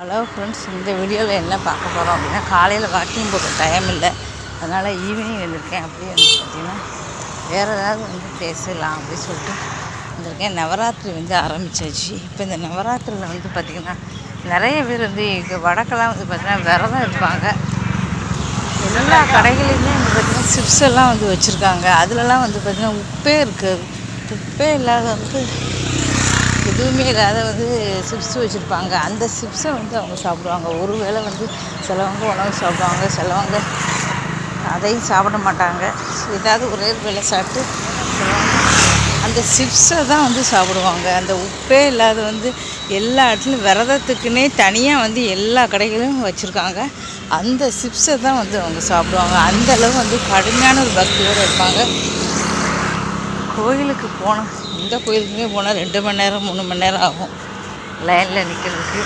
Hello friends இந்த வீடியோவில் என்ன பார்க்க போகிறோம் அப்படின்னா காலையில் வாக்கிங் போக டைம் இல்லை. அதனால் ஈவினிங் வந்திருக்கேன் அப்படியே வந்து பார்த்திங்கன்னா வேறு ஏதாவது வந்து பேசலாம் அப்படின்னு சொல்லிட்டு வந்திருக்கேன். நவராத்திரி வந்து ஆரம்பிச்சாச்சு. இப்போ இந்த நவராத்திரியில் வந்து பார்த்திங்கன்னா நிறைய பேர் வந்து இங்கே வடக்கெல்லாம் வந்து பார்த்திங்கன்னா விரதம் இருப்பாங்க. எல்லா கடைகளையுமே வந்து பார்த்திங்கன்னா சிப்ஸ் எல்லாம் வந்து வச்சுருக்காங்க. அதுலலாம் வந்து பார்த்திங்கன்னா உப்பே இருக்குது உப்பே இல்லாத வந்து எதுவுமே இல்லாத வந்து சிப்ஸ் வச்சுருப்பாங்க. அந்த சிப்ஸை வந்து அவங்க சாப்பிடுவாங்க. ஒரு வேளை வந்து சிலவங்க உணவு சாப்பிடுவாங்க சிலவங்க அதையும் சாப்பிட மாட்டாங்க. ஏதாவது ஒரே வேலை சாப்பிட்டு அந்த சிப்ஸை தான் வந்து சாப்பிடுவாங்க. அந்த உப்பே இல்லாத வந்து எல்லா இடத்துலையும் விரதத்துக்குன்னே தனியாக வந்து எல்லா கடைகளையும் வச்சுருக்காங்க. அந்த சிப்ஸை தான் வந்து அவங்க சாப்பிடுவாங்க. அந்த அளவு வந்து கடுமையான ஒரு பக்தியோடு இருப்பாங்க. கோயிலுக்கு போனால் எந்த கோயிலுக்குமே போனால் ரெண்டு மணி நேரம் மூணு மணி நேரம் ஆகும். லைனில் நிற்கிறதுக்கு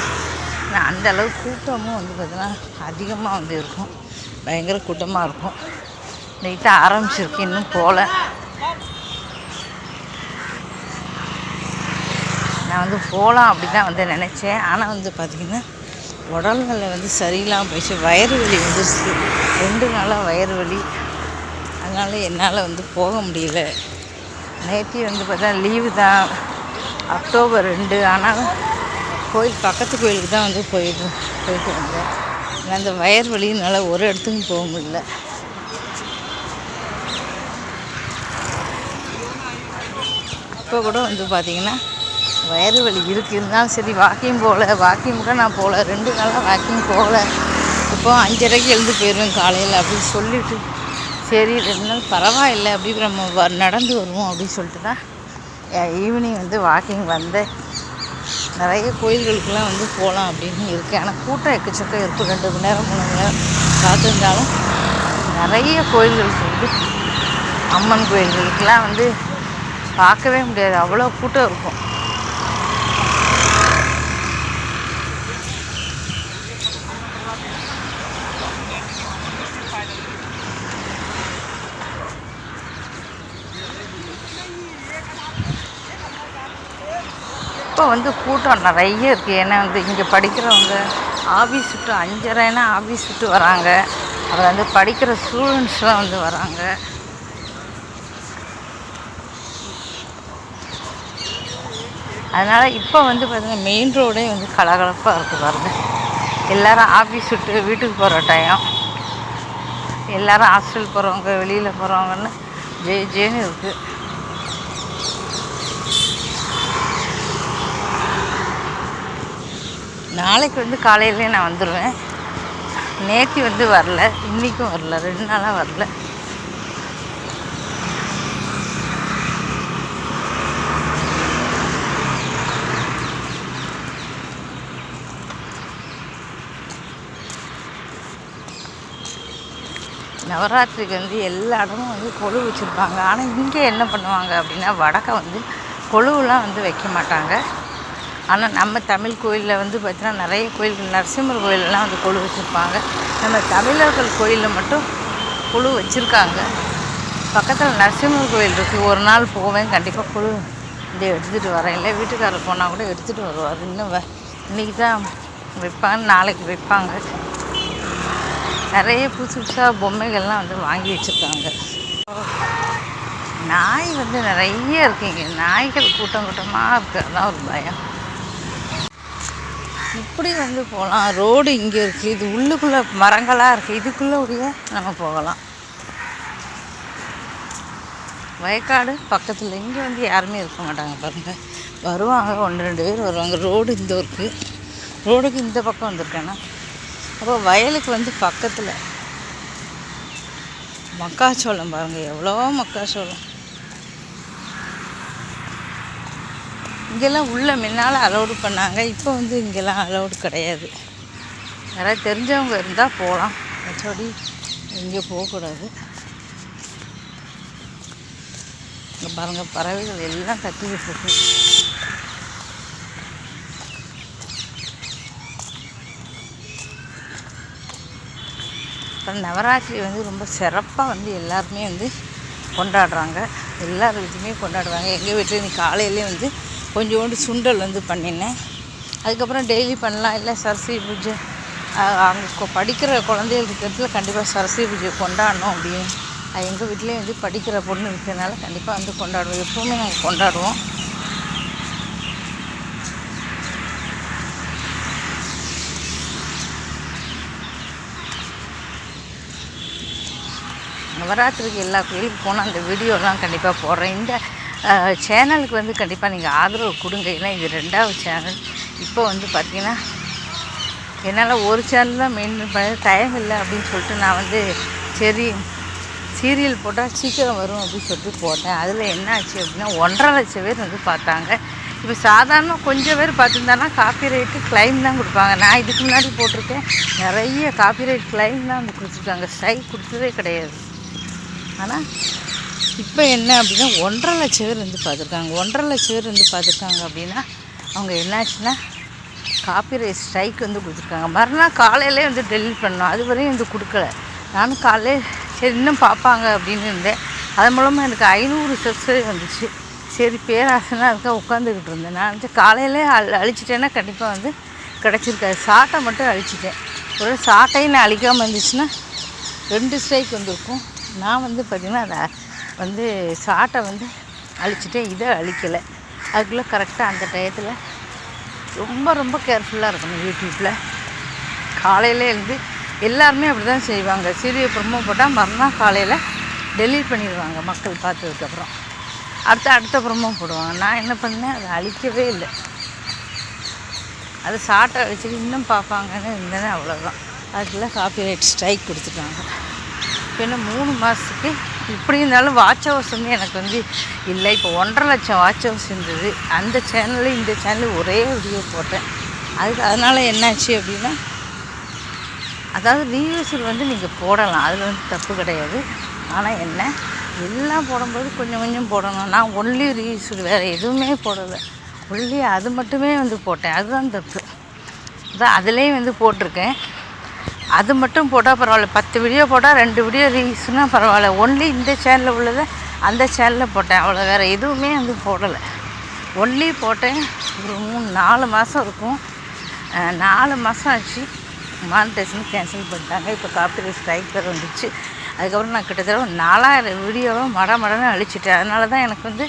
ஆனால் அந்த அளவு கூட்டமும் வந்து பார்த்திங்கன்னா அதிகமாக வந்து இருக்கும். பயங்கர கூட்டமாக இருக்கும். நைட்டாக ஆரம்பிச்சிருக்கு இன்னும் போகல நான் வந்து போகலாம் அப்படி தான் வந்து நினச்சேன். ஆனால் வந்து பார்த்திங்கன்னா உடல்நிலை வந்து சரியில்லாமல் போயிடுச்சு. வயிறு வலி வந்துருச்சு. ரெண்டு நாளாக வயிறு வலி. அதனால் என்னால் வந்து போக முடியல. நேற்று வந்து பார்த்தா லீவு தான். அக்டோபர் ரெண்டு. ஆனால் கோயில் பக்கத்து கோயிலுக்கு தான் வந்து போயிட்டு போயிட்டு வந்தேன். அந்த வயர் வழியினால ஒரு இடத்துக்கும் போக முடியல. இப்போ கூட வந்து பார்த்திங்கன்னா வயிறு வலி இருக்குது இருந்தாலும் சரி வாக்கிங் போகல வாக்கிங் கூட நான் போகல ரெண்டு நாளாக வாக்கிங் போகல இப்போ அஞ்சரைக்கு எழுந்து போயிடுவேன் காலையில் அப்படின்னு சொல்லிவிட்டு சரி ரெண்டு நாள் பரவாயில்லை அப்படி நம்ம வ நடந்து வருவோம் அப்படின்னு சொல்லிட்டு தான் ஈவினிங் வந்து வாக்கிங் வந்தேன். நிறைய கோயில்களுக்கெல்லாம் வந்து போகலாம் அப்படின்னு இருக்குது ஆனால் கூட்டம் எக்கச்சக்கம் இருக்கும். ரெண்டு மணி நேரம் மூணு மணி நேரம் காத்திருந்தாலும் நிறைய கோயில்களுக்கு வந்து அம்மன் கோயில்களுக்கெல்லாம் வந்து பார்க்கவே முடியாது. அவ்வளோ கூட்டம் இருக்கும். இப்போ வந்து கூட்டம் நிறைய இருக்குது ஏன்னா வந்து இங்கே படிக்கிறவங்க ஆஃபீஸ் விட்டு அஞ்சரைனா ஆஃபீஸ் விட்டு வராங்க. அப்புறம் வந்து படிக்கிற ஸ்டூடெண்ட்ஸ்லாம் வந்து வராங்க. அதனால் இப்போ வந்து பார்த்திங்கன்னா மெயின் ரோடே வந்து கலகலப்பாக இருக்குது பாருங்க. எல்லோரும் ஆஃபீஸ் விட்டு வீட்டுக்கு போகிற டைம் எல்லோரும் ஹாஸ்டல் போகிறவங்க வெளியில் போகிறவங்கன்னு ஜே ஜேன்னு இருக்குது நாளைக்கு வந்து காலையிலே நான் வந்துடுவேன் நேற்று வந்து வரல. இன்றைக்கும் வரல. ரெண்டு நாளாக வரல. நவராத்திரிக்கு வந்து எல்லா இடமும் வந்து கொழு வச்சுருப்பாங்க. ஆனால் இங்கே என்ன பண்ணுவாங்க அப்படின்னா வடக்கை வந்து கொழுவெலாம் வந்து வைக்க மாட்டாங்க. ஆனால் நம்ம தமிழ் கோயிலில் வந்து பார்த்திங்கன்னா நிறைய கோயில்கள் நரசிம்மர் கோயிலெலாம் வந்து கொழு வச்சுருப்பாங்க. நம்ம தமிழர்கள் கோயிலில் மட்டும் குழு வச்சுருக்காங்க. பக்கத்தில் நரசிம்மர் கோயில் இருக்குது ஒரு நாள் போவேன் கண்டிப்பாக குழு இதை எடுத்துகிட்டு வரேன். இல்லை வீட்டுக்காரர் போனால் கூட எடுத்துகிட்டு வருவார். இன்னும் வ இன்றைக்கி தான் வைப்பாங்க நாளைக்கு வைப்பாங்க. நிறைய புதுசு புதுசாக பொம்மைகள்லாம் வந்து வாங்கி வச்சுருக்காங்க. நாய் வந்து நிறைய இருக்குங்க நாய்கள் கூட்டம் கூட்டமாக இருக்குது அதான் ஒரு பயம். இப்படி வந்து போகலாம். ரோடு இங்கே இருக்குது இது உள்ளுக்குள்ளே மரங்களாக இருக்குது இதுக்குள்ளே உடைய நம்ம போகலாம். வயக்காடு பக்கத்தில். இங்கே வந்து யாருமே இருக்க மாட்டாங்க பாருங்கள் வருவாங்க. ஒன்று ரெண்டு பேர் வருவாங்க. ரோடு இந்த இருக்குது ரோடுக்கு இந்த பக்கம் வந்திருக்கேன்னா. அப்போ வயலுக்கு வந்து பக்கத்தில் மக்காச்சோளம் பாருங்கள் எவ்வளோ மக்காச்சோளம். இங்கெல்லாம் உள்ள முன்னால் அலோடு பண்ணாங்க. இப்போ வந்து இங்கெல்லாம் அலோடு கிடையாது. யாராவது தெரிஞ்சவங்க இருந்தால் போகலாம் மற்றபடி இங்கே போகக்கூடாது. இங்கே பாருங்கள் பறவைகள் எல்லாம் கத்திக்கிட்டு இருக்கு. அப்புறம் நவராத்திரி வந்து ரொம்ப சிறப்பாக வந்து எல்லாருமே வந்து கொண்டாடுறாங்க. எல்லார் வீட்லேயுமே கொண்டாடுவாங்க. எங்கள் வீட்டில் இன்னைக்கு காலையிலே வந்து கொஞ்சோண்டு சுண்டல் வந்து பண்ணினேன். அதுக்கப்புறம் டெய்லி பண்ணலாம். இல்லை சரஸ்வதி பூஜை. அங்கே படிக்கிற குழந்தைகள் இருக்கிறதுல கண்டிப்பாக சரஸ்வதி பூஜை கொண்டாடணும் அப்படின்னு. அது எங்கள் வீட்லேயும் வந்து படிக்கிற பொண்ணு இருக்கிறதுனால கண்டிப்பாக வந்து கொண்டாடுவோம். எப்போவுமே நாங்கள் கொண்டாடுவோம். நவராத்திரிக்கு எல்லா கோயிலுக்கு போனால் அந்த வீடியோலாம் கண்டிப்பாக போடுறேன். இந்த சேனலுக்கு வந்து கண்டிப்பாக நீங்கள் ஆதரவு கொடுங்க. ஏன்னா இது ரெண்டாவது சேனல். இப்போ வந்து பார்த்தீங்கன்னா என்னால் ஒரு சேனல் தான் மெயின்டைன் பண்ண டைம் இல்லை அப்படின்னு சொல்லிட்டு நான் வந்து சரி சீரியல் போட்டால் சீக்கிரம் வரும் அப்படின்னு சொல்லிட்டு போட்டேன். அதில் என்ன ஆச்சு அப்படின்னா ஒன்றரை லட்சம் பேர் வந்து பார்த்தாங்க. இப்போ சாதாரண கொஞ்சம் பேர் பார்த்துருந்தானா காப்பிரைட்டு கிளைம் தான் கொடுப்பாங்க. நான் இதுக்கு முன்னாடி போட்டிருக்கேன். நிறைய காப்பிரைட் கிளைம் தான் வந்து கொடுத்துருக்காங்க. ஸ்ட்ரைக் கொடுத்ததே கிடையாது. ஆனால் இப்போ என்ன அப்படின்னா ஒன்றரை லட்சம் பேர் வந்து பார்த்துருக்காங்க. ஒன்றரை லட்சம் பேர் வந்து பார்த்துருக்காங்க அப்படின்னா அவங்க என்னாச்சுன்னா காப்பிரைட் ஸ்ட்ரைக் வந்து கொடுத்துருக்காங்க. மறுநாள் காலையிலே வந்து டெலிட் பண்ணோம் அது வரையும் வந்து கொடுக்கல. நானும் காலையிலே சரி இன்னும் பார்ப்பாங்க அப்படின்னு இருந்தேன். அது மூலமாக எனக்கு ஐநூறு சப்ஸ்கிரைப் வந்துச்சு. சரி பேராசனாக இருக்கா உட்காந்துக்கிட்டு இருந்தேன். நான் வந்து காலையிலே அழி அழிச்சிட்டேன்னா கண்டிப்பாக வந்து கிடச்சிருக்காது. சாட்டை மட்டும் அழிச்சிட்டேன். ஒரு சாட்டையும் நான் அழிக்காமல் இருந்துச்சுன்னா ரெண்டு ஸ்ட்ரைக் வந்திருக்கும். நான் வந்து பார்த்திங்கன்னா அதை வந்து சாட்டை வந்து அழிச்சிட்டேன் இதை அழிக்கலை. அதுக்குள்ளே கரெக்டாக அந்த டயத்தில் ரொம்ப ரொம்ப கேர்ஃபுல்லாக இருக்கணும் யூடியூப்பில் காலையில் எழுந்து எல்லாருமே அப்படி தான் செய்வாங்க. சீரியல் ப்ரொமோ போட்டால் மறுநாள் காலையில் டெலீட் பண்ணிடுவாங்க மக்கள் பார்த்ததுக்கப்புறம் அடுத்த அடுத்த ப்ரொமோ போடுவாங்க. நான் என்ன பண்ணேன்? அதை அழிக்கவே இல்லை. அது சாட்டை அழிச்சிட்டு இன்னும் பார்ப்பாங்கன்னு இருந்தேனே அவ்வளோதான் அதுக்குள்ளே காப்பி ரைட் ஸ்ட்ரைக் கொடுத்துட்டாங்க. இப்போ இன்னும் மூணு மாதத்துக்கு இப்படி இருந்தாலும் வாட்ச் ஹவர்ஸ் வந்து எனக்கு வந்து இல்லை. இப்போ ஒன்றரை லட்சம் வாட்ச் ஹவர்ஸ் இருந்தது. அந்த சேனலு இந்த சேனல் ஒரே வீடியோ போட்டேன். அதுக்கு அதனால் என்னாச்சு அப்படின்னா அதாவது ரீவியூஸில் வந்து நீங்கள் போடலாம். அதில் வந்து தப்பு கிடையாது. ஆனால் என்ன? எல்லாம் போடும்போது கொஞ்சம் கொஞ்சம் போடணும். நான் ஒன்லி ரீவியூஸில் வேறு எதுவுமே போடலை. ஒன்லி அது மட்டுமே வந்து போட்டேன். அதுதான் தப்பு. அதான் அதுலேயும் வந்து போட்டிருக்கேன். அது மட்டும் போட்டால் பரவாயில்ல. பத்து வீடியோ போட்டால் ரெண்டு வீடியோ ரீல்ஸ்னால் பரவாயில்ல. ஒன்லி இந்த சேனலில் உள்ளதை அந்த சேனலில் போட்டேன். அவ்வளோ வேறு எதுவுமே வந்து போடலை. ஒன்லி போட்டேன். ஒரு மூணு நாலு மாதம் இருக்கும். நாலு மாதம் ஆச்சு. மானிட்டேஷன் கேன்சல் பண்ணிட்டாங்க. இப்போ காப்பி ஸ்ட்ரைக்கர் வந்துச்சு. அதுக்கப்புறம் நான் கிட்டத்தட்ட ஒரு நாலாயிரம் வீடியோவை மட மடன்னு அழிச்சிட்டேன். அதனால தான் எனக்கு வந்து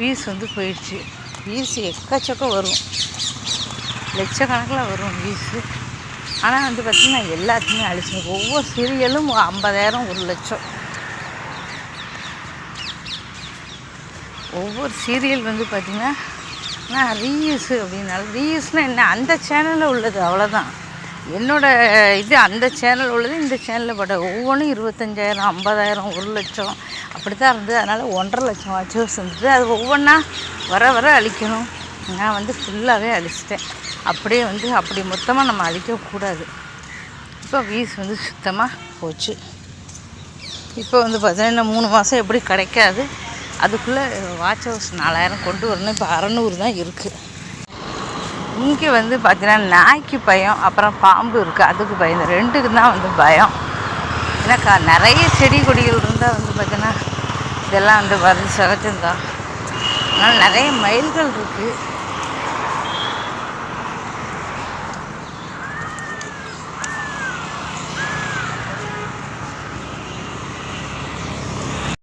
வியூஸ் வந்து போயிடுச்சு. வியூஸ் எக்கச்சக்கம் வரும். லட்சக்கணக்கில் வரும் வியூஸு ஆனால் வந்து பார்த்திங்கன்னா எல்லாத்தையுமே அழிச்சிடும் ஒவ்வொரு சீரியலும் ஐம்பதாயிரம் ஒரு லட்சம். ஒவ்வொரு சீரியல் வந்து பார்த்திங்கன்னா நான் ரீயூஸு அப்படின்னாலும் ரீயூஸ்னால் என்ன? அந்த சேனலில் உள்ளது அவ்வளோதான் என்னோடய இது அந்த சேனல் உள்ளது இந்த சேனலில் பட ஒவ்வொன்றும் இருபத்தஞ்சாயிரம் ஐம்பதாயிரம் ஒரு லட்சம். அப்படி தான் இருந்தது. அதனால் ஒன்றரை லட்சம் வாட்சர்ஸ் இருந்தது. அது ஒவ்வொன்றா வர வர அழிக்கணும். நான் வந்து ஃபுல்லாகவே அழிச்சிட்டேன் அப்படியே வந்து அப்படி மொத்தமாக நம்ம அழிக்கக்கூடாது இப்போ வீஸ் வந்து சுத்தமாக போச்சு. இப்போ வந்து பார்த்தீங்கன்னா மூணு மாதம் எப்படி கிடைக்காது. அதுக்குள்ளே வாட்ச் ஹவுஸ் நாலாயிரம் கொண்டு வரணும். இப்போ அறநூறு தான் இருக்குது இங்கே வந்து பார்த்தீங்கன்னா நாய்க்கு பயம் அப்புறம் பாம்பு இருக்குது அதுக்கு பயம். இந்த ரெண்டுக்கு தான் வந்து பயம். ஏன்னா நிறைய செடி கொடிகள் இருந்தால் வந்து பார்த்தீங்கன்னா இதெல்லாம் வந்து வருது சகஜம்தான் அதனால் நிறைய மயில்கள் இருக்குது